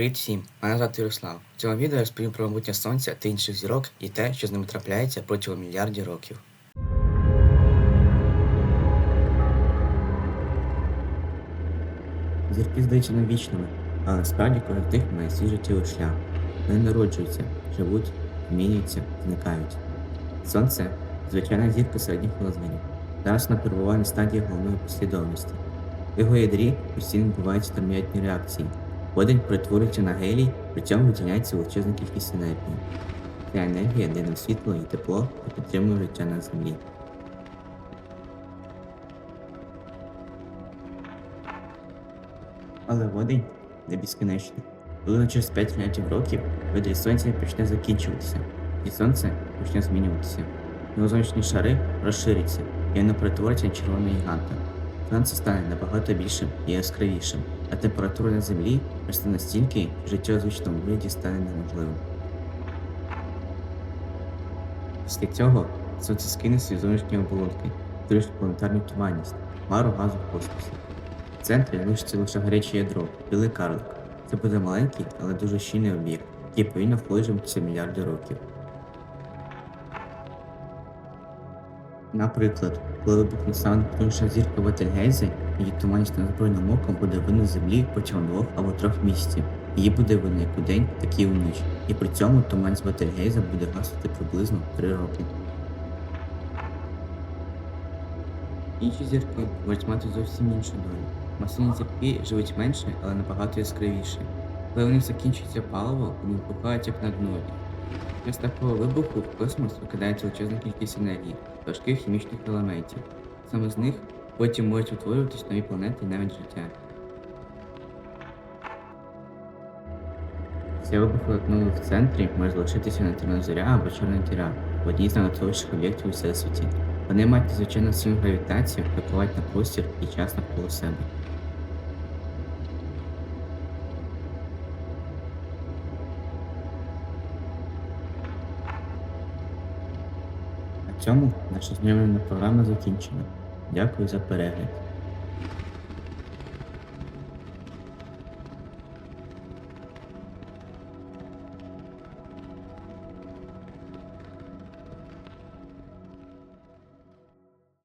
Привіт всім! Мене звати Ярослав. В цьому відео я розповім про майбутнє сонця та інших зірок і те, що з ними трапляється протягом мільярдів років. Зірки здаються нам вічними, але насправді кожен з них має свій життєвий шлях. Вони народжуються, живуть, змінюються, зникають. Сонце звичайна зірка середніх розмірів. Зараз вона перебуває на стадії головної послідовності. В його ядрі постійно відбуваються термоядні реакції. Водень перетворюється на гелій, при цьому виділяється величезна кількість енергії. Ця енергія дає нам світло і тепло та підтримує життя на землі. Але водень не безкінечний. Коли через 5 мільярдів років видрі сонця почне закінчуватися, і сонце почне змінюватися. Його зовнішні шари розширяться, і воно перетвориться на червоного гіганта. Сонце стане набагато більшим і яскравішим, а температура на землі росте настільки, що життя у звичному вигляді стане неможливим. Після цього сонце скине свої зовнішні оболонки, створюючи планетарну туманність, пару газу в космосі. В центрі залишиться лише гаряче ядро, білий карлик. Це буде маленький, але дуже щільний об'єкт, який повинен входитися мільярди років. Наприклад, коли вибухне саме потужніша зірка Бетельгейзе, її туманність незброєним оком буде видно землі протягом двох або трьох місяців. Її буде видно як у день, так і у ніч. І при цьому туман з Бетельгейзе буде гаснути приблизно 3 роки. Інші зірки можуть мати зовсім іншу долю. Масивні зірки живуть менше, але набагато яскравіше. Коли у них закінчується паливо, вони вибухають як на днові. Після такого вибуху в космос викидається величезна кількість енергії, важких хімічних елементів. Саме з них потім можуть утворюватись нові планети і навіть життя. Ця вибухова в центрі може залишитися нейтральна зоря або чорна діра одній з найважливіших об'єктів у всесвіті. Вони мають надзвичайно сильну гравітацію, впливають на простір і час навколо себе. Цьому наша знімальна програма закінчена. Дякую за перегляд.